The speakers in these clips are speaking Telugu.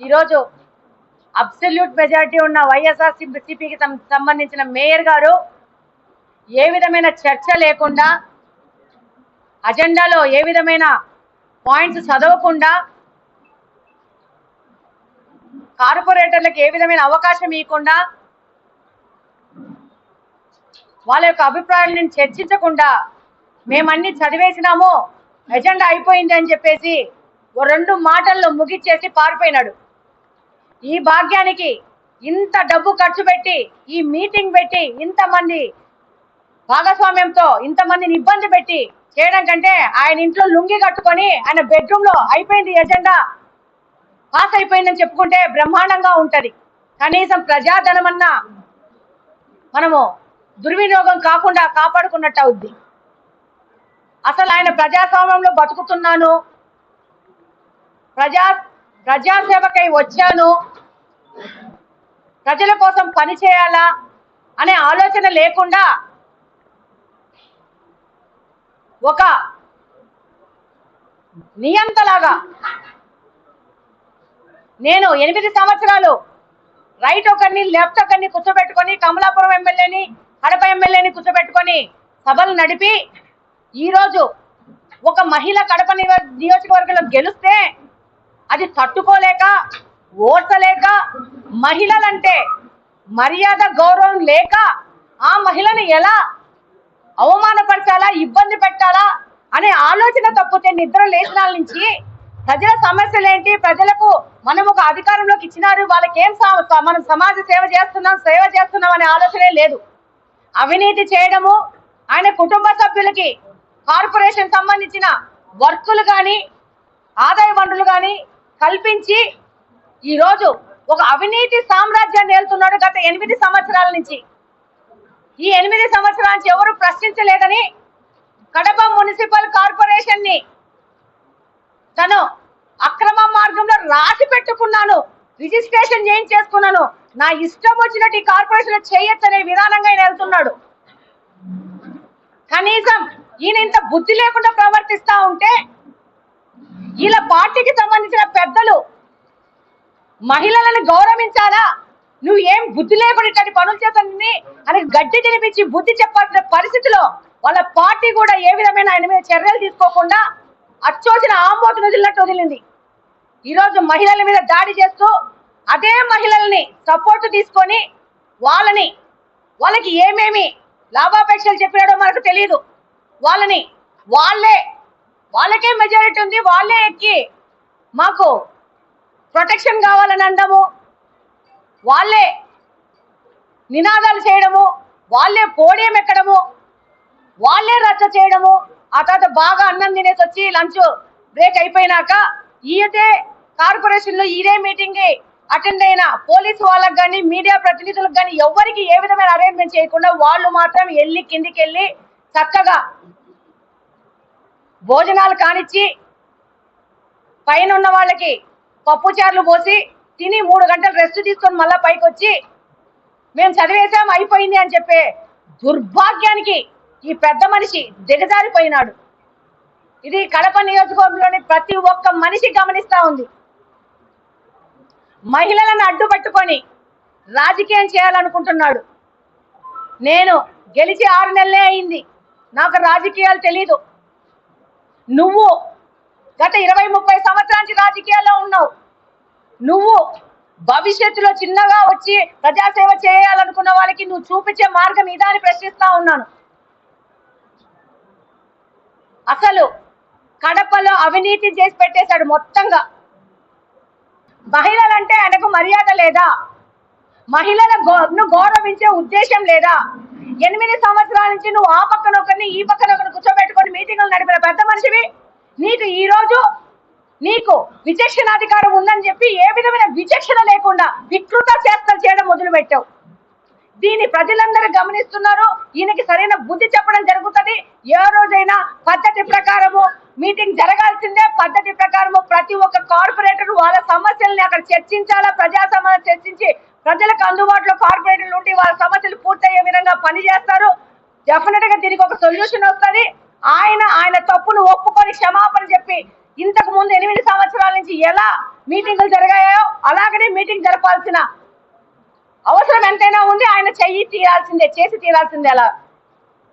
ఈరోజు అబ్సల్యూట్ మెజారిటీ ఉన్న వైఎస్ఆర్ సిపికి సంబంధించిన మేయర్ గారు ఏ విధమైన చర్చ లేకుండా అజెండాలో ఏ విధమైన పాయింట్స్ చదవకుండా కార్పొరేటర్లకు ఏ విధమైన అవకాశం ఇవ్వకుండా వాళ్ళ యొక్క అభిప్రాయాలను చర్చించకుండా మేమన్నీ చదివేసినాము ఎజెండా అయిపోయింది అని చెప్పేసి ఓ రెండు మాటల్లో ముగిచ్చేసి పారిపోయినాడు. ఈ భాగ్యానికి ఇంత డబ్బు ఖర్చు పెట్టి ఈ మీటింగ్ పెట్టి ఇంతమంది భాగస్వామ్యంతో ఇంతమందిని ఇబ్బంది పెట్టి చేయడం కంటే ఆయన ఇంట్లో లుంగి కట్టుకొని ఆయన బెడ్రూమ్లో అయిపోయింది ఎజెండా పాస్ అయిపోయిందని చెప్పుకుంటే బ్రహ్మాండంగా ఉంటది. కనీసం ప్రజాధనమన్నా మనము దుర్వినియోగం కాకుండా కాపాడుకున్నట్టు అవుద్ది అసలు ఆయన ప్రజాస్వామ్యంలో బతుకుతున్నాను. ప్రజా ప్రజాసేవకై వచ్చాను. ప్రజల కోసం పని చేయాలా అనే ఆలోచన లేకుండా ఒక నియంతలాగా నేను ఎనిమిది సంవత్సరాలు రైట్ ఒకరిని లెఫ్ట్ ఒకరిని కూర్చోబెట్టుకొని కమలాపురం ఎమ్మెల్యేని కడప ఎమ్మెల్యేని కూర్చోబెట్టుకొని సభలు నడిపి ఈరోజు ఒక మహిళ కడప నియోజకవర్గంలో గెలిస్తే అది తట్టుకోలేక ఓర్చలేక మహిళలంటే మర్యాద గౌరవం లేక ఆ మహిళను ఎలా అవమానపరచాలా ఇబ్బంది పెట్టాలా అనే ఆలోచన తప్పితే నిద్ర లేచినాల నుంచి ప్రజల సమస్యలు ఏంటి? ప్రజలకు మనం ఒక అధికారంలోకి ఇచ్చినారు వాళ్ళకి ఏం సా- మనం సమాజ సేవ చేస్తున్నాం సేవ చేస్తున్నాం అనే ఆలోచనే లేదు. అవినీతి చేయడము ఆయన కుటుంబ సభ్యులకి కార్పొరేషన్ సంబంధించిన వర్కులు కానీ ఆదాయ వనరులు కానీ కల్పించి ఈరోజు ఒక అవినీతి సామ్రాజ్యాన్ని ఏలుతున్నాడు గత ఎనిమిది సంవత్సరాల నుంచి. ఈ ఎనిమిది సంవత్సరాల నుంచి ఎవరు ప్రశ్నించలేదని కడప మున్సిపల్ కార్పొరేషన్ని తను అక్రమ మార్గంలో రాసి పెట్టుకున్నాను రిజిస్ట్రేషన్ చేయించేసుకున్నాను. నా ఇష్టం వచ్చినట్టు ఈ కార్పొరేషన్ చేయొచ్చనే విధానంగా ఆయన వెళ్తున్నాడు కనీసం ఈయన ఇంత బుద్ధి లేకుండా ప్రవర్తిస్తా ఉంటే వీళ్ళ పార్టీకి సంబంధించిన పెద్దలు మహిళలను గౌరవించాలా? నువ్వు ఏం బుద్ధి లేకుండా ఇట్లాంటి పనులు చేస్తానని అని గడ్డి తినిపించి బుద్ధి చెప్పాల్సిన పరిస్థితిలో వాళ్ళ పార్టీ కూడా ఏ విధమైన ఆయన మీద చర్యలు తీసుకోకుండా అచ్చోసిన ఆంబోతును వదిలినట్టు వదిలింది. ఈరోజు మహిళల మీద దాడి చేస్తూ అదే మహిళల్ని సపోర్ట్ తీసుకొని వాళ్ళని వాళ్ళకి ఏమేమి లాభాపేక్షలు చెప్పినాడో మనకు తెలియదు. వాళ్ళని వాళ్ళే వాళ్ళకే మెజారిటీ ఉంది వాళ్ళే ఎక్కి. మాకు ప్రొటెక్షన్ కావాలని అండము వాళ్ళే నినాదాలు చేయడము వాళ్ళే పోడియం ఎక్కడము వాళ్ళే రచ్చ చేయడము. ఆ తర్వాత బాగా అన్నం తినేసి వచ్చి లంచ్ బ్రేక్ అయిపోయినాక ఈయతే కార్పొరేషన్లో ఇదే మీటింగ్ అటెండ్ అయిన పోలీసు వాళ్ళకి కానీ మీడియా ప్రతినిధులకు కానీ ఎవరికి ఏ విధమైన అరేంజ్మెంట్ చేయకుండా వాళ్ళు మాత్రం వెళ్ళి కిందికి వెళ్ళి చక్కగా భోజనాలు కానిచ్చి పైన ఉన్న వాళ్ళకి పప్పు చార్లు పోసి తిని మూడు గంటలు రెస్ట్ తీసుకొని మళ్ళా పైకి వచ్చి మేము చదివేశాం అయిపోయింది అని చెప్పే దుర్భాగ్యానికి ఈ పెద్ద మనిషి దిగజారిపోయినాడు. ఇది కడప నియోజకవర్గంలోని ప్రతి ఒక్క మనిషి గమనిస్తా ఉంది. మహిళలను అడ్డుపట్టుకొని రాజకీయం చేయాలనుకుంటున్నాడు. నేను గెలిచి ఆరు నెలలే అయింది. నాకు రాజకీయాలు తెలీదు. నువ్వు గత ఇరవై ముప్పై సంవత్సరానికి రాజకీయాల్లో ఉన్నావు. నువ్వు భవిష్యత్తులో చిన్నగా వచ్చి ప్రజాసేవ చేయాలనుకున్న వాళ్ళకి నువ్వు చూపించే మార్గం ఇదా అని ప్రశ్నిస్తా ఉన్నాను. అసలు కడపలో అవినీతి చేసి పెట్టేశాడు మొత్తంగా. మహిళలంటే ఆయనకు మర్యాద లేదా? మహిళల గో గౌరవించే ఉద్దేశం లేదా? ఎనిమిది సంవత్సరాల నుంచి నువ్వు ఆ పక్కన ఒకరిని ఈ పక్కన ఒకరిని కూర్చోబెట్టుకొని మీటింగ్లు నడిపిన పెద్ద మనిషివి. నీకు ఈ రోజు నీకు విచక్షణాధికారం ఉందని చెప్పి ఏ విధమైన విచక్షణ లేకుండా వికృత చేష్టలు చేయడం మొదలుపెట్టావు. దీన్ని ప్రజలందరూ గమనిస్తున్నారు. ఈయనకి సరైన బుద్ధి చెప్పడం జరుగుతుంది. ఏ రోజైనా పద్ధతి ప్రకారము మీటింగ్ జరగాల్సిందే. పద్ధతి ప్రకారము ప్రతి ఒక్క కార్పొరేటర్ వాళ్ళ సమస్యల్ని అక్కడ చర్చించాలా? ప్రజా సమస్య చర్చించి ప్రజలకు అందుబాటులో కార్పొరేటర్లు ఉండి వాళ్ళ సమస్యలు పూర్తయ్యే డెఫినెట్గా దీనికి ఒక సొల్యూషన్ వస్తుంది. ఆయన ఆయన తప్పును ఒప్పుకొని క్షమాపణ చెప్పి ఇంతకు ముందు ఎనిమిది సంవత్సరాల నుంచి ఎలా మీటింగులు జరిగాయో అలాగనే మీటింగ్ జరపాల్సిన అవసరం ఎంతైనా ఉంది. ఆయన చెయ్యి తీరాల్సిందే చేసి తీరాల్సిందే అలా.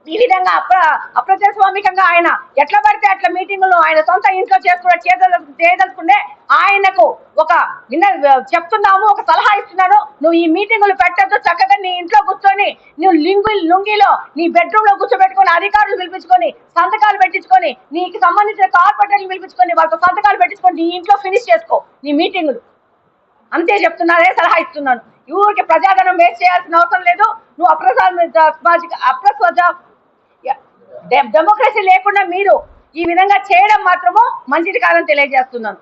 ఈ విధంగా అప్ర అప్రజాస్వామికంగా ఆయన ఎట్లా పడితే అట్లా మీటింగులు ఆయన సొంత ఇంట్లో చేసుకున్న చేదలు చేయదలుచుకుంటే ఆయనకు ఒక నిన్న చెప్తున్నాము ఒక సలహా ఇస్తున్నాను. నువ్వు ఈ మీటింగులు పెట్టద్దు చక్కగా నీ ఇంట్లో కూర్చొని నువ్వు లింగు లుంగిలో నీ బెడ్రూమ్లో కూర్చోబెట్టుకొని అధికారులు పిలిపించుకొని సంతకాలు పెట్టించుకొని నీకు సంబంధించిన కార్పొరేటర్లు పిలిపించుకొని వాళ్ళతో సంతకాలు పెట్టించుకొని నీ ఇంట్లో ఫినిష్ చేసుకో నీ మీటింగులు. అంతే చెప్తున్నానే సలహా ఇస్తున్నాను. ఊరికి ప్రజాధనం వేస్ట్ చేయాల్సిన అవసరం లేదు. నువ్వు అప్రసాద అప్రస్వజ డెమోక్రసీ లేకుండా మీరు ఈ విధంగా చేయడం మాత్రము మంచిది కాదని తెలియజేస్తున్నాను.